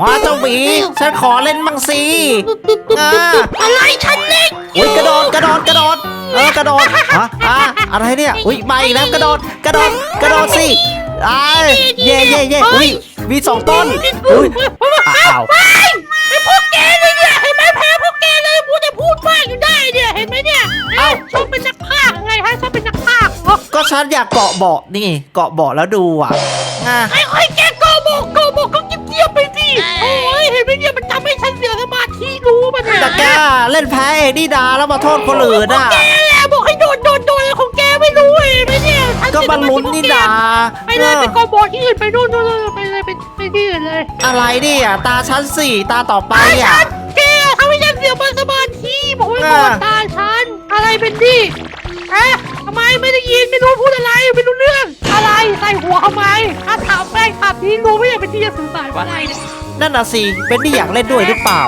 ว้าเจ้าหมีฉันขอเล่นมั่งสิอ่าอะไรฉันเล็กอุ้ยกระโดดกระโดดกระโดดเออกระโดดฮะอะอะไรเนี่ยอุ้ยมาอีกแล้วกระโดดกระโดดกระโดดสิอ้ายเย่เย่เย่อุ้ยมีสองต้นอุ้ยอ้าวไอ้พวกแกเลยเนี่ยเห็นไหมแพ้พวกแกเลยพูดจะพูดมากอยู่ได้เนี่ยเห็นไหมเนี่ยเอ้าชอบเป็นนักพากย์ไงฮะชอบเป็นนักพากย์เหรอก็ฉันอยากเกาะเบาะนี่เกาะเบาะแล้วดูอะอะไอ้ไอ้แกโกบอกโกบอกก็เงียบๆไปสิ โอ้ยเห็นไหมเนี่ยมันทำให้ฉันเสียสมาธิรู้ป่ะเนี่ยแต่แกเล่นแพ้เองนี่ดาแล้วมาโทษคนอื่นอะ แกแหละบอกให้โดนโดนโดนอะไรของแกไม่รู้เห็นไหมเนี่ยฉัก็มันลุ้นนี่ดาไปเลยไปโกบอกที่อื่นไปนู่นนู่นนู่นไปเลยไปไปที่อื่นเลยอะไรเนี่ย ตาฉันสี่ตาต่อไปตาอะ ฉันแกทำให้ฉันเสียสมาธิบอกให้โดนอ่าตาฉันอะไรเป็นดิฮะทำไมไม่ได้ยินไม่รู้พูดอะไรไม่รู้เรื่องอะไรใส่หัวทำไมถ้าถามแฟนคลับที่รู้ไม่อยากเป็นที่จะสื่อสารว่าอะไรเนี่ย นั่นน่ะสิเป็นที่อยากเล่นด้วยหรือเปล่า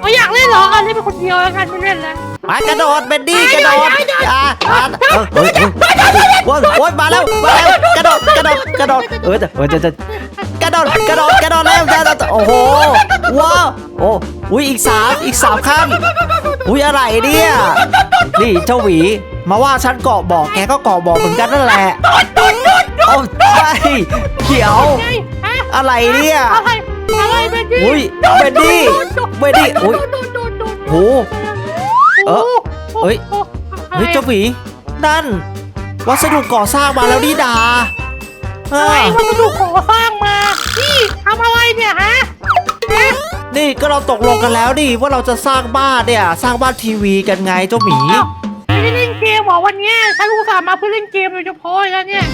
เอาอยากเล่นเหรออะเล่นเป็นคนเดียวแล้วกันไม่เล่นแล้วมากระโดดเบนดี้กระโดดได้ได้ได้อ่าอ่าเออเฮ้ยเฮ้ยโอ้ยโอ้ยมาแล้วมาแล้วกระโดดกระโดดกระโดดเออจะเออจะจะกระโดดกระโดดกระโดดแล้วจะจะโอ้โหว้าวโอ้อุ้ยอีกสามอีกสามขั้นอุ้ยอะไรเนี่ยนี่เจ้าหวีมาว่าฉันเกาะบอกแกก็เกาะบอกเหมือนกันนั่นแหละโอ้ใช่เขียวไงฮะอะไรเนี่ยอะไร อะไรเบนดี้อุ้ยเบนดี้เบนดี้อุ้ยโดนโดนโดนโหเออเฮ้ยเฮ้ยเจ้าหวีนั่น วัสดุก่อสร้างมาแล้วนี่ดาเออะไรอมันมาดูขอสร้างมานี่ทำอะไรเนี่ยฮะฮะนี่ก็เราตกลงกันแล้วดิว่าเราจะสร้างบ้านเนี่ย สร้างบ้านทีวีกันไงเจ้าหมีอ้าวไม่ได้เล่นเกมเหรอวันเนี้ยฉันอุตส่าห์มาเพื่อเล่นเกมโดยเฉพาะแล้วเนี่ย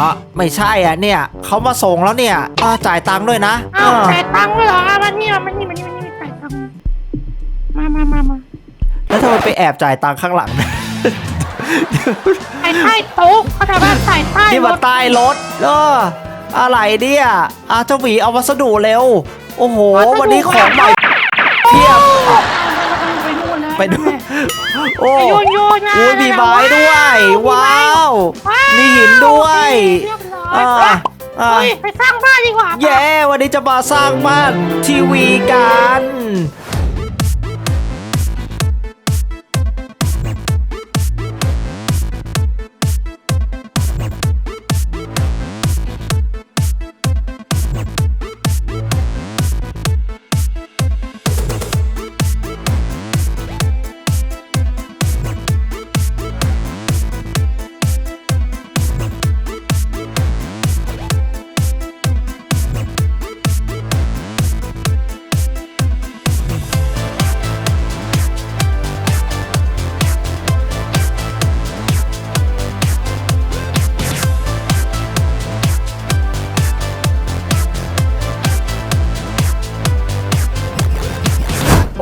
อะไม่ใช่อะเนี่ยเขามาส่งแล้วเนี่ยอ่าจ่ายตังค์ด้วยนะอ้าวเออจ่ายตังค์ด้วยเหรออะมันนี่มันนี่มันนี่มันนี่จ่ายตังค์มามามามาแล้วทำไมไปแอบจ่ายตังค์ข้างหลังใส่ใต้โต๊ะเขาแต่ว่าใส่ใต้ที่รมาถใต้รถเอออะไรเนี่ยอะเจ้าหมีเอาวัสดุเร็ว โอ้โห วันนี้ของใหม่ เพียบ ไปนู่นแล้วไปดู โอ้ไปโยนโยนนะอุ้ยมีไม้ด้วย ว้าว มีหินด้วยเรียบร้อยอ่าไปอ่าเฮ้ยไปสร้างบ้านดีกว่า เย้ วันนี้จะมาสร้างบ้านทีวีกัน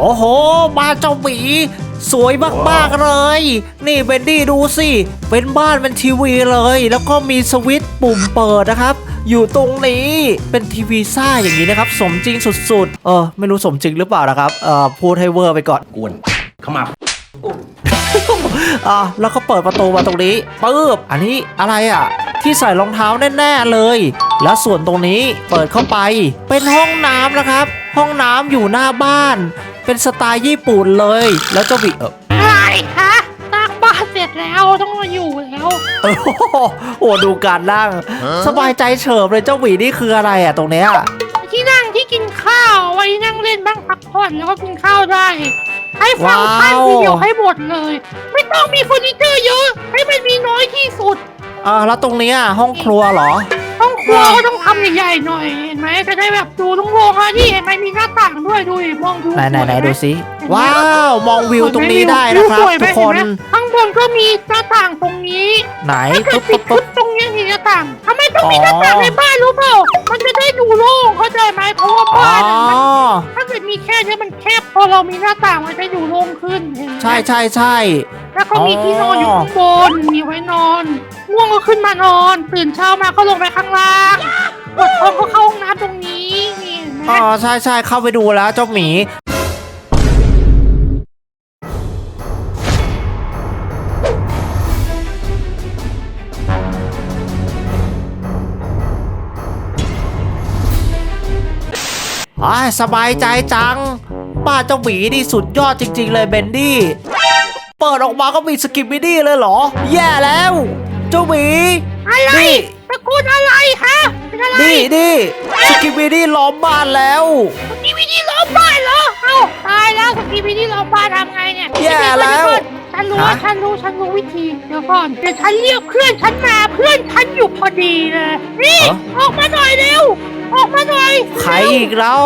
โอ้โห บ้านเจ้าหมีสวยมากๆเลย นี่เบนดี้ดูสิ เป็นบ้านเป็นทีวีเลย แล้วก็มีสวิตช์ปุ่มเปิดนะครับ อยู่ตรงนี้เป็นทีวีซ่าอย่างนี้นะครับ สมจริงสุดๆ เออ ไม่รู้สมจริงหรือเปล่านะครับ เออพูดให้เวอร์ไปก่อน กวนขมับอะแล้วก็เปิดประตูมาตรงนี้ปึ๊บอันนี้อะไรอะ ที่ใส่รองเท้าแน่ๆเลย แล้วส่วนตรงนี้เปิดเข้าไป เป็นห้องน้ำนะครับ ห้องน้ำอยู่หน้าบ้าน เป็นสไตล์ญี่ปุ่นเลย แล้วเจ้าบิเอออะไรคะสร้างบ้านเสร็จแล้วต้องมาอยู่แล้วเออโอ้โหโอ้ดูการนั่ง สบายใจเฉิบเลยเจ้าหวีนี่คืออะไรอะตรงเนี้ยที่นั่งที่กินข้าวไว้นั่งเล่นบ้างพักผ่อนแล้วก็กินข้าวได้ให้ฟังว้าวท่านทีเดียวให้หมดเลย ไม่ต้องมีเฟอร์นิเจอร์เยอะ ให้มันมีน้อยที่สุดอ่าแล้วตรงเนี้ยห้องครัวเหรอห้อง ครัวก็ต้องทำใหญ่ๆหน่อยเห็นไหมจะได้แบบดูโล่งๆอะนี่เห็นไหมมีหน้าต่างด้วยดูดิมองดูไหนไหนไหนสวยมดูสิเห็นไหมว้าว มองวิวตรงนี้ได้นะครับวิวสวยไหมทุกคนเห็ไหมข้าง บนก็มีหน้าต่างตรงนี้ไหนถ้าเกิปุ๊ดบปิปุ๊ดบทึปุ๊บบตรงเนี้ยมีหน้าต่างทำไมต้องมีหน้าต่างอ๋อในบ้านรู้เปล่ามันจะได้ดูโล่งเข้าใจไหมเพราะว่าอ๋อบ้านอะมันถ้าเกิดมีแค่เนี้ยมันแคบพอเรามีหน้าต่างมันจะอยู่โล่งขึ้นเห็นไหมใช่ใช่ใช่ แล้วก็มีที่นอนอยู่ข้างบนมีไว้นอนง่วงก็ขึ้นมานอน ตื่นเช้ามาก็ลงไปข้างล่างปวดท้องก็เข้าห้องน้ำตรงนี้นี่เห็นไหม อ๋อใช่ใช่เข้าไปดูแล้วเจ้าหมี อ่าสบายใจจังบ้านเจ้าหมีนี่สุดยอดจริง ๆ เลยเบนดี้ เปิดออกมาก็มีสกิปมิดี้เลยเหรอ แย่แล้ว เจ้าหมีอะไรนี่ตะโกนอะไรฮะเป็นอะไรนี่นี่สกิปมิดี้ล้อมบ้านแล้ว สกีวินี่ล้อมบ้านเหรอ เอ้าตายแล้วสกีวินี่ล้อมบ้านทำไงเนี่ยแย่แล้วฉันรู้ฮะ ฉันรู้ฉันรู้วิธีเดี๋ยวก่อนเดี๋ยวฉันเรียกเพื่อนฉันมาเพื่อนฉันอยู่พอดีเลยนี่ออกมาหน่อยเร็ว ออกมาหน่อยใครอีกเล่า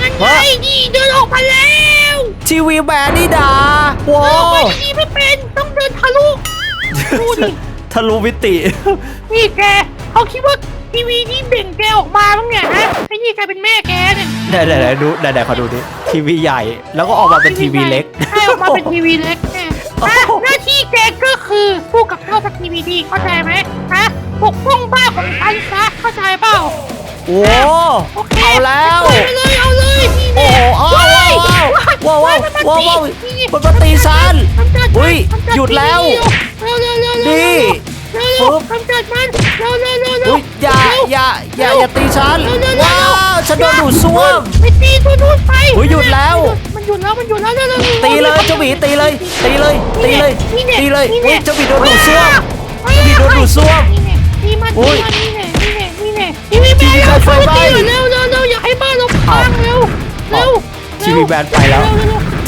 นั่นไงนี่เดินออกมาแล้วทีวีแมนนี่ดาว้าเดินออกวมาดีๆไม่เป็นต้องเดินทะลุดูดิทะลุมิติ นี่แกเขาคิดว่าทีวีนี่เบ่งแกออกมาบ้างเนี่ยฮะไอ้นี่แกเป็นแม่แกเนี่ยไหนไหนไหนดูไหนไหนขอดูดิทีวีใหญ่ แล้วก็ออกมาเป็นทีวีเล็กใช่ออกมาเป็นทีวีเล็กแน่โอ้ฮะโหหน้าที่แกก็คือสู้กับเจ้าสักทีวีดีเข้าใจไหมฮะ ปกป้องบ้านของฉันซะเข้าใจเปล่า โอ้โอเคเอาแล้ว เอาเลยเอาเลยนี่โอ้แน่โหอ้าวว้าวว้าวว้าวว้าวว้าวว้าวมันมาตีฉันกำจัดมันอุ๊ยกำจัหยุดแล้ว เร็วเร็วเร็วเร็วนี่เร็วปึ๊เร็วบ กำจัดมันเร็วเร็วเร็วเร็วอุ้ยอย่าอย่าอย่าอย่าตีฉัน เร็วเร็วเร็ว้าวฉันโดนดูดซ่วม ไปตีตัวนู้นไปอุ๊ยหยุดแล้ว มันหยุดแล้วมันหยุดแล้วเร็วเร็วร็ว ตีเลยเจ้าหมีตีเลย ตีเลย ตีเลย นี่แน่ตีเลยนี่อุ้ยแน่เจ้าหมีโดนดูดซ่วมว้าวเจ้าหมีโดนดูดซ่วม นี่แน่ นี่มันอุ๊นี่ยมันนี่แน่นี่แน่นี่แน่ทีวีแมนทีวีแมนไฟไหม้เร็วเร็วเร็วอย่าให้บ้านเราพังเร็วเร็วทีวีแมนไปแล้ว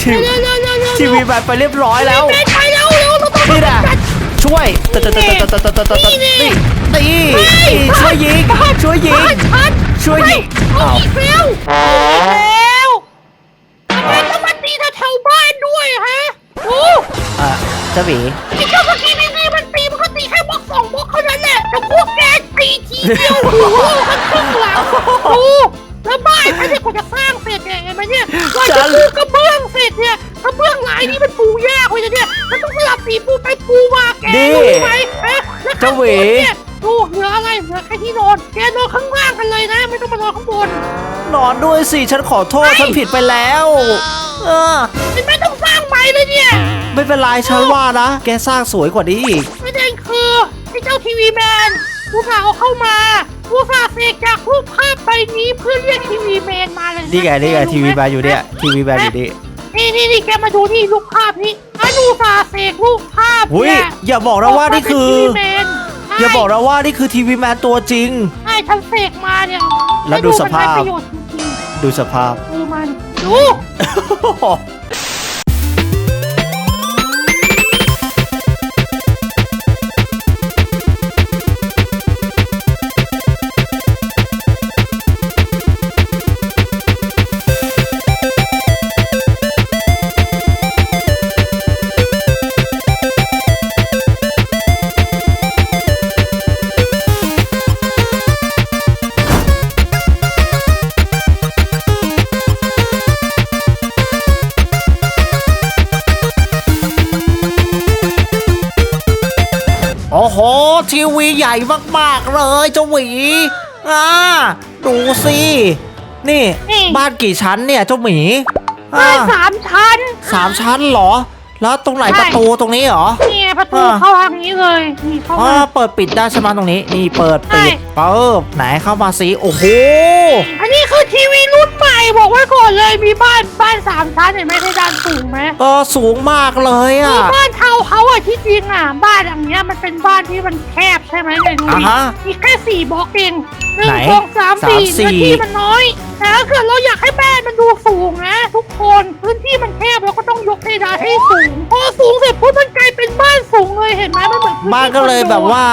ทีเร็วเร็วเร็วเร็วทีวีแมนไปเรียบร้อยแล้วทีวีแมนไปแล้วเร็วเราต้องนี่แหละจัดช่วยตะตะตะตะตะตะตะตะตะนี่แน่นี่ตีตีช่วยยิงบ้านช่วยยิงบ้านฉันช่วยยิงเอาอ้าวอีกแล้วเอาอีกแล้วทำไมต้องมาตีแถวๆบ้านด้วยฮะโอ้อะเจ้าหมีไอ้เจ้าสกี เดียวโอ้โหมันครึ่งหลังโอ้แล้วบ้านฉันเนี่ยกว่าจะสร้างเสร็จเนี่ยเห็นไหมเนี่ยกว่าจะปูกระเบื้องเสร็จเนี่ยกระเบื้องลายนี้มันปูยากเลยนะเนี่ยมันต้องสลับสีปูไปปูมาแกรู้ไหมฮะแล้วข้างบนเนี่ยดูเหลืออะไรเหลือแค่ที่นอนแกนอนข้างล่างกันเลยนะ ไม่ต้องมานอนข้างบนนอนด้วยสิฉันขอโทษฉันผิดไปแล้วเออไม่ต้องสร้างใหม่เลยเนี่ย ไม่เป็นไรฉันว่านะ แกสร้างสวยกว่านี้อีกประเด็นคือไอ้เจ้าทีวีแมน ผู้สาวเข้ามาผู้สาวเสกจากรูปภาพใบนี้เพื่อเรียกทีวีแมนมาเลยะนี่ไงนี่ไงแกรู้หทีวีแมนอยู่เนี่ยทีวีแมนอยู่นี่นี่นี่นี่แกมาดูนี่รูปภาพนี้อนุสาเสกรูปภาพหุ้ยเนี่ยอย่าบอกนะว่านี่คือ กมเป็ทีวีแมนใช่อย่าบอกนะว่านี่คือทีวีแมนตัวจริง ใช่ฉันเสกมาเนี่ยแล้วดูสภาพ ให้มันได้ประโยชน์จริงดูสภาพ ๆดูมันดู อทีวีใหญ่มากๆเลยเจ้าหวีอ่าดูสินี่ บ้านกี่ชั้นเนี่ยเจ้าหมีบ้าอ่านสามชั้น สามชั้นเหรอ แล้วตรงไหนใช่ ประตูตรงนี้เหรอนี่ไงประตูอ่า เข้าทางนี้เลยนี่เข้าอ่ามา เปิดปิดได้ใช่ไหมตรงนี้ นี่เปิดปิดใช่ เปิบไหนเข้ามาสิโอ้โห อันนี้คือทีวีรุ่นใหม่ บอกไว้ก่อนเลยมีบ้านบ้านสามชั้นเห็นไหมเพดานสูงไหมเออสูงมากเลยมีอะบ้านเทาวน์เฮาส์อะที่จริงอะบ้านหลังเนี้ยมันเป็นบ้านที่มันแคบใช่ไหมเนี่ยดูอ่าดิฮะ มีแค่สี่บล็อกเองหนึ่ไหนงสองสามสี่สามสี่พื้นที่มันน้อยแต่ถ้าเกิดเราอยากให้บ้านมันดูสูงนะ ทุกคนพื้นที่มันแคบเราก็ต้องยกเพดานให้สูงพอสูงเสร็จปุ๊บมันกลายเป็นบ้านสูงเลยเห็นไหมมันเหมือนพื้นที่บ้านก็เลยคอนโด แบบว่า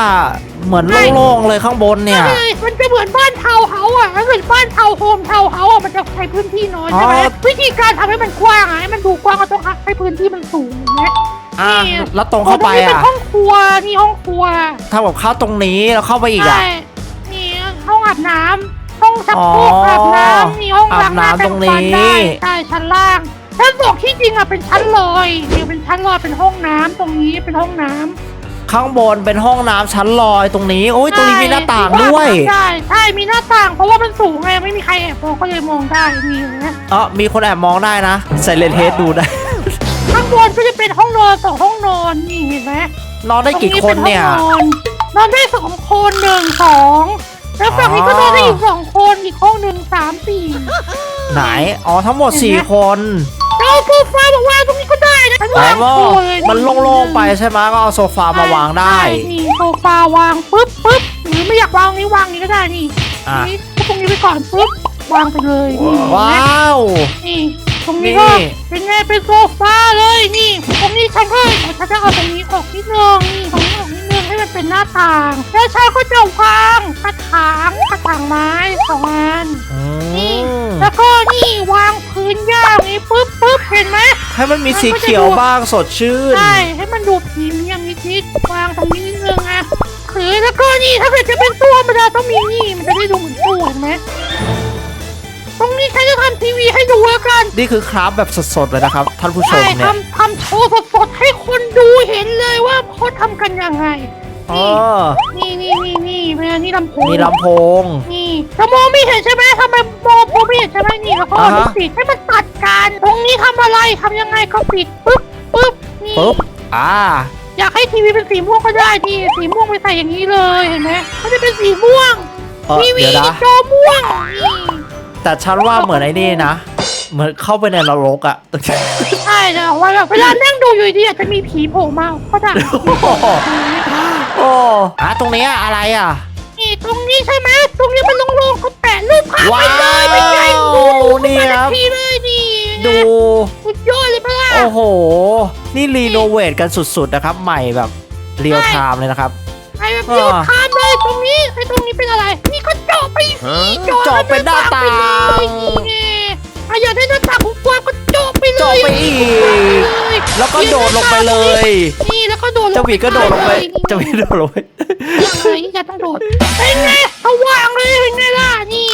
เหมือนใช่โล่งๆเลยข้างบนเนี่ย ใช่มันจะเหมือนบ้านเทาวน์เฮาส์อะถ้าเกิดบ้านเทาวน์โฮมเทาวน์เฮาส์อะมันจะใช้พื้นที่น้อยใช่ไหมอ๋อ วิธีการทำให้มันกว้างอะให้มันดูกว้างก็ต้องให้พื้นที่มันสูงเห็นไหมอะนี่ แล้วตรงเข้าไปโนี้เป็นอะห้องครัวนี่ห้องครัวถ้าแบบเข้าตรงนี้แล้วเข้าไปอีกอะ ใช่นี่ห้องอาบน้ำห้องชักโครกอ๋ออาอาบน้ำนี่ห้องล้างหน้าอาบน้ำตรงนี้ แปฟัได้ใช่ชั้นล่างชั้นสองที่จริงอะเป็นชั้นลอยนี่เป็นชั้นลอยเป็นห้องน้ำตรงนี้เป็นห้องน้ำ ข้างบนเป็นห้องน้ำชั้นลอยตรงนี้โอ้ยตรงนี้มีหน้าต่างด้วย ใช่ใช่มีหน้าต่าง เพราะว่ามันสูงไงไม่มีใครแอบมองก็เลยมองได้มีนะเออมีคนแอบมองได้นะใส่เลนเฮดดูได้ ข้างบนก็จะเป็นห้องนอนสองห้องนอนนี่เห็นไหมนอนได้กี่คนเนี่ย ตรงเป็นห้องนอนนอนได้สองคนหนึ่งสองแล้วฝั่งนี้ก็นอนได้อีกสองคนอีกห้องหนึ่งสามสี่ ไหน อ๋อ ทั้งหมด เห็นไหม 4 คน แล้วเอาโซฟามาวางตรงนี้ก็ได้นะฉัน อ๋อวางว่าโชว์เลยมันโล่งๆไปใช่ไหมก็เอาโซฟามาวางได้ ใช่นี่โซฟาวางปุ๊บปุ๊บหรือไม่อยากวางนี้วางนี้ก็ได้นี่อะ นี่ตรงนี้ไปก่อนปุ๊บวางไปเลยนี่ว้าว นี่ตรงนี้ก็นี่ เป็นไงเป็นโซฟาเลยนี่ตรงนี้ฉันก็เดี๋ยวฉันจะเอาตรงนี้ออกนิดนึงนี่ตรงนี้ออกนิดนึงให้มันเป็นหน้าต่างแล้วฉันก็จะวาง ให้มันมีสีเขียวบ้างสดชื่น ใช่ ให้มันดูพรีเมียมนิดๆวางตรงนี้นิดนึงอะหรือแล้วก็นี่ถ้าเกิดจะเป็นตู้ธรรมดาต้องมีนี่มันจะได้ดูเหมือนตู้เห็นไหมตรงนี้ฉันจะทำทีวีให้ดูแล้วกัน นี่คือคราฟแบบสดๆเลยนะครับ ท่านผู้ชมใช่เนี่ยทำทำโชว์สดๆให้คนดูเห็นเลยว่าเขาทำกันยังไงเออนี่นี่นี่ นี่เวลานี่ลำโพงมีลำโพง นี่ถ้ามองไม่เห็นใช่ไหมทำไมมองมองไม่เห็นใช่ไหมนี่แล้วก็อ่าฮะลูกศิษย์ให้มันตัดกัน ตรงนี้ทำอะไรทำยังไงก็ปิดปึ๊บปึ๊บนี่ปุ๊บอ่า อยากให้ทีวีเป็นสีม่วงก็ได้ดีสีม่วงไปใส่อย่างนี้เลยเห็นไหมมันจะเป็นสีม่วงเออทีวีเดี๋ยวนะ จอม่วงนี่แต่ฉันว่าเหมือนไอ้นี่นะ เหมือนเข้าไปในนรกอะ ใช่แต่ว่าแบบเวลานั่งดูอยู่ดีอาจจะมีผีโผล่มาก็ได้ โอ้อะตรงเนี้ยอะไรอะนี่ ตรงนี้ใช่ไหมตรงนี้มันโล่งๆเขาแปะรูปภาพว้าไปเลยไม่ใช่วดูดูนี่มาคทัรับนทีเลยนี่ดู สุดยอดเลยปะล่ะโอ้โห นี่รีโนเวทกันสุดๆนะครับ ใหม่แบบเรียลไทม์เลยนะครับ ไอ้แบบเดียวทานเลยตรงนี้ไอ้ตรงนี้เป็นอะไร นี่ก็เจาะไปสิเจาะเป็นหน้าต่าง ไปเลยนี่ไงอะอยากได้หน้าต่างกว้างๆก็เจาะ ไปเลยเจาะไปอีกเลยแล้วก็โดดลงไปเลย นี่แล้วก็โดดลงเจ้าหวีก็โดดลงไปเลยเจ้าหวีโดดลงไปยังไงอย่าต้องโดดเป็นไงเขาวางเลยเป็นไงล่ะนี่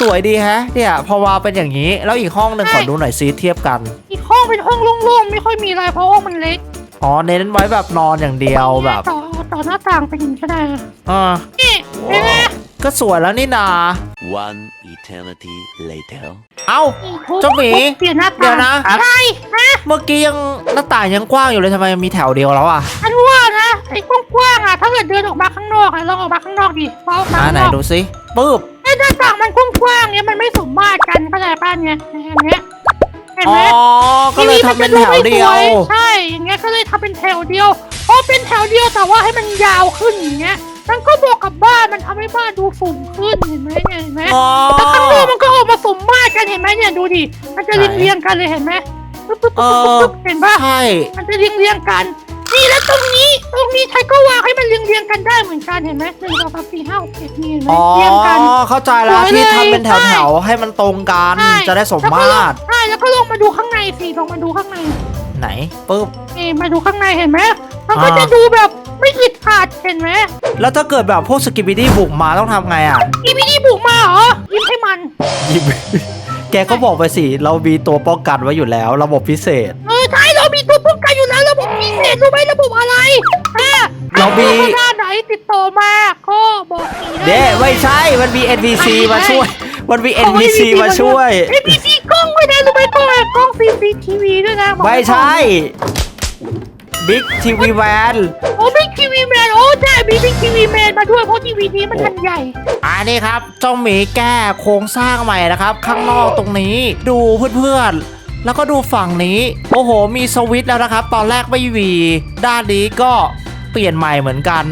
สวยดีแฮะ เนี่ยพอวางเป็นอย่างนี้ แล้วอีกห้องหนึ่งขอดูหน่อยซิเทียบกัน อีกห้องเป็นห้องโล่งๆไม่ค่อยมีอะไรเพราะห้องมันเล็กอ๋อเน้นไว้แบบนอนอย่างเดียวแบบ ต่อต่อหน้าต่างไปอย่างนี้ก็ได้นะอ่านี่เป็นไง ก็สวยแล้วนี่นา One eternity later. เอ้านี่ทุบเจ้าหมีทุบเปลี่ยนหน้าเดี๋ต่ายงวนะอะไรฮะเมื่อกี้ยังหน้าต่างยังกว้างอยู่เลยทำไมมีแถวเดียวแล้วอะฉันว่านะไอ้กว้างๆอะถ้าเกิดเดินออกมาข้างนอกอะลองออกมาข้างนอกดิลองออกมาอ่าข้างไหนนอกดูสิปึ๊บไอ้หน้าต่างมันกว้างๆเนี่ยมันไม่สมมาตรกันเข้าใจป่ะเนี่ยอย่างเงี้ยเห็นอ๋ไหอมก็เลยทำเป็นแถวเดียวทีวีมันจะดูไม่สใช่ อย่างเงี้ยก็เลยทำเป็นแถวเดียวพอเป็นแถวเดียวแต่ว่าให้มันยาวขึ้นอย่างเงี้ย มันก็บอกกับบ้านมันทำให้บ้านดูสูงขึ้นเห็นไหมเนี่ยเห็นไหมอ๋อ แล้วข้างนอกมันก็ออกมาสมมาตรกันเห็นไหมเนี่ยดูดิมันจะไหนเรียงๆกันเลยเห็นไหมปึ๊บปึ๊บเอปึ๊บอปึ๊บเห็นป่ะใช่ มันจะเรียงเรียงๆกัน นี่แล้วตรงนี้ ตรงนี้ใครก็วางให้มันเรียงเรียงๆกันได้เหมือนกันเห็นไหมหนึ่งสองสามสี่ห้าหกเจ็ดนี่เห็นไหมอ๋อ เรียงกัน เข้าใจแล้วสวยเลยที่ทำเป็นแถวใช่แถวๆให้มันตรงกัน ใช่ จะได้สมแล้วก็มาลตงรใช่ แล้วก็ลงมาดูข้างในสิลงมาดูข้างในไหนปึ๊บ นี่มาดูข้างในเห็นไหมมันก็อ่า จะดูแบบไม่อึดขาดเห็นไหม แล้วถ้าเกิดแบบพวกสกิบิดี้บุกมาต้องทำไงอะ อีพีนี้บุกมาเหรอยิ้มให้มัน ยิบ แกก็บอกไปสิ เรามีตัวป้องกันไว้อยู่แล้ว ระบบพิเศษ เออใช่เรามีตัวป้องกันอยู่แล้วระบบพิเศษรู้ไหมระบบอะไรอ่าเรามีถ้หน้าไหนติดต่อมาก็บอกทีได้เด้ไม่ใช่ มันมี NPC มาช่วย มันมี NPC มาช่วยเอ็นพีซีกล้องด้วยนะรู้ไหมกล้องอะไรกล้อง CCTV ด้วยนะบอกว้ไม่ก่อน ใช่ Big TV Van โอ้บิ๊กทีวีแมนโอ้ใช่มีบิ๊กทีวีแมนมาด้วยเพราะทีวีนี้มันทันใหญ่ อันนี้ครับเจ้าหมีแก้โครงสร้างใหม่นะครับ ข้างนอกตรงนี้ดูเพื่อนๆ แล้วก็ดูฝั่งนี้ โอ้โห มีสวิตช์แล้วนะครับ ตอนแรกไม่มีด้านนี้ก็เปลี่ยนใหม่เหมือนกัน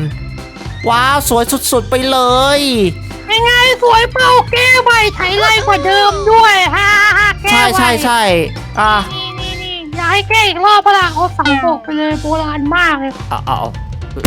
ว้าวสวยสุดๆไปเลยยังไงสวยเปล่าแก้ใหม่ไถไรกว่าเดิมด้วยฮ่าฮ่าแก้ใช่ใหม่ใช่ใช่อะนี่นี่นี่อยาก ให้แก้อีกรอบปะล่ะเขาสั่งบอกไปเลยโบราณมากเลยเอาเอาเอา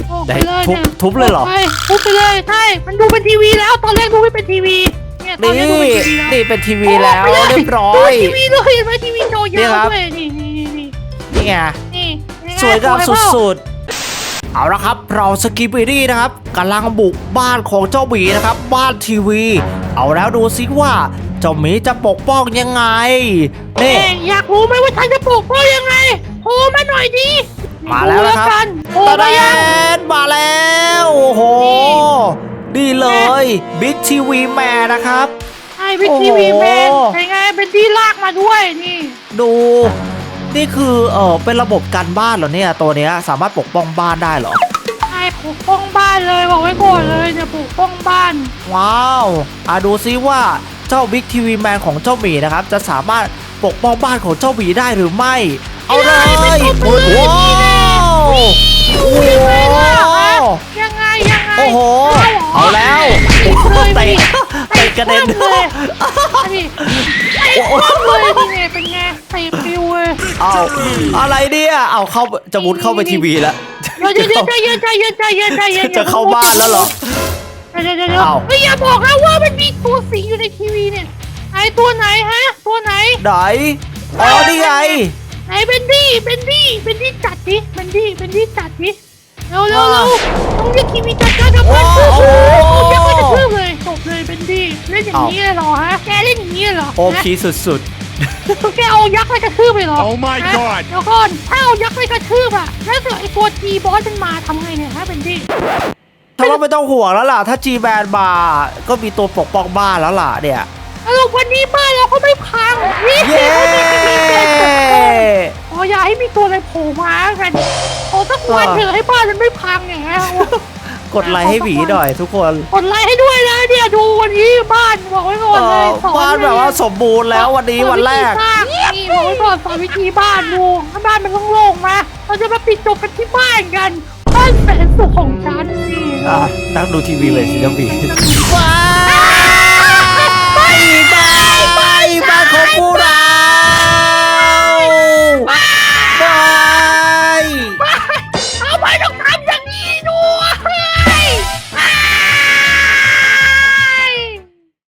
โอ้ได้ไปเลยทุบนี่ทุบเลยเหรอไปทุบไปเลยใช่มันดูเป็นทีวีแล้วตอนแรกดูไม่เป็นทีวีเนี่ยตอนนี่แรกดูเป็นทีวีแล้วนี่เป็นทีวีแล้วโไปลเรียบร้อดูย ทีวีเลยเห็นไหมทีวีจอนี่ยาครัวบด้วยนี่นี่นี่นี่นี่ไง นี่ยังไงสวยงามเปล่สุดๆ เอาละครับ เราสกิปปี้ดี้นะครับกำลังบุกบ้านของเจ้าหมีนะครับ บ้านทีวี เอาแล้วดูซิว่า เจ้าหมีจะปกป้องยังไงนี่เอ๊ะอยากรู้ไหมว่าฉันจะปลูกพ่อยังไงโทรมาหน่อยดิมาแล้วนะครับดูกันโทรตามาแดยังนมาแล้ว โอ้โหดีเลยบิ๊กทีวีแมนนะครับ ไอ้วิทีวีแมนโอ้โห เป็นไงเป็นที่ลากมาด้วยนี่ ดูนี่คือเออเป็นระบบการบ้านเหรอเนี่ยตัวเนี้ยสามารถปกป้องบ้านได้เหรอใช่ปกป้องบ้านเลยบอกไว้ก่อนเลยเนี่ยปกป้องบ้าน ว้าว อะดูซิว่าเจ้าบิ๊กทีวีแมนของเจ้าหมีนะครับ จะสามารถปกป้องบ้านของเจ้าหมีได้หรือไม่ เอาเลยไม่ได้โอ้โหไม่ได้โอ้โหยังไงยังไงโอ้โหเอาแล้วเลยเตะพี่เตะกระเด็นเลยนี่เตะคว่ำเลยนี่ไงเป็นไงเตะปิวเลยเอาอะไรเนี่ยเอาเข้าจะมุดเข้าไปทีวีแล้วเดี๋ยวเดี๋ยวใจเย็นใจเย็นใจเย็นใจเย็นจะเข้าบ้านแล้วเหรอ เดี๋ยวเดี๋ยวเดี๋ยวอ้าว เฮ้ยอย่าบอกนะว่ามันมีตัวสิงอยู่ในทีวีเนี่ยไอตัวไหนฮะ ตัวไหน ไหนอ๋อนี่ไง ไหนเบนดี้เบนดี้เบนดี้จัดดิเบนดี้เบนดี้จัดดิเร็วเร็วเร็วต้องเรียกทีวีจัดจ้าจับมันโอ้โอ้โหโหยังไม่จะชื่อเลยจบเลยเบนดี้เล่นอย่างนี้เลยเหรอฮะแกเล่นอย่างนี้เลยเหรอโอพีสุดแกเอายักษ์ไปกระทืบเลยเหรอ Oh my ฮะ God เดี๋ยวก่อนถ้าเอายักษ์ไปกระทืบอะแล้วเกิดไอตัวจีบอสมันมาทำไงเนี่ยฮะเบนดี้ๆ ถ้าเราไม่ต้องห่วงแล้วล่ะ ถ้าจีแมนมาก็มีตัวปกป้องบ้านแล้วล่ะเนี่ยสรุปวันนี้บ้านเราก็ไม่พังนี่เย้อ๋ออย่าให้มีตัวอะไรโผล่มากันโอ้สักวันเถอะให้บ้านมันไม่พังอย่างเงี้ยกดไลค์ให้หวีหน่อยทุกคนกดไลค์ให้ด้วยนะเนี่ยดูวันนี้บ้านบอกไว้ก่อนเอเลยอสอนบ้านแบบว่าสมบูรณ์แล้ววันนี้วันแรกสอวิธีสร้างนี่บอกไว้ก่อนสอนวิธีบ้านดูถ้าบ้านมันโล่งๆมาเราจะมาปิดจบกันที่บ้านกัน บ้านแสนสุขของฉันนี่ อะนั่งดูทีวีเลยสิน้องบี ว้า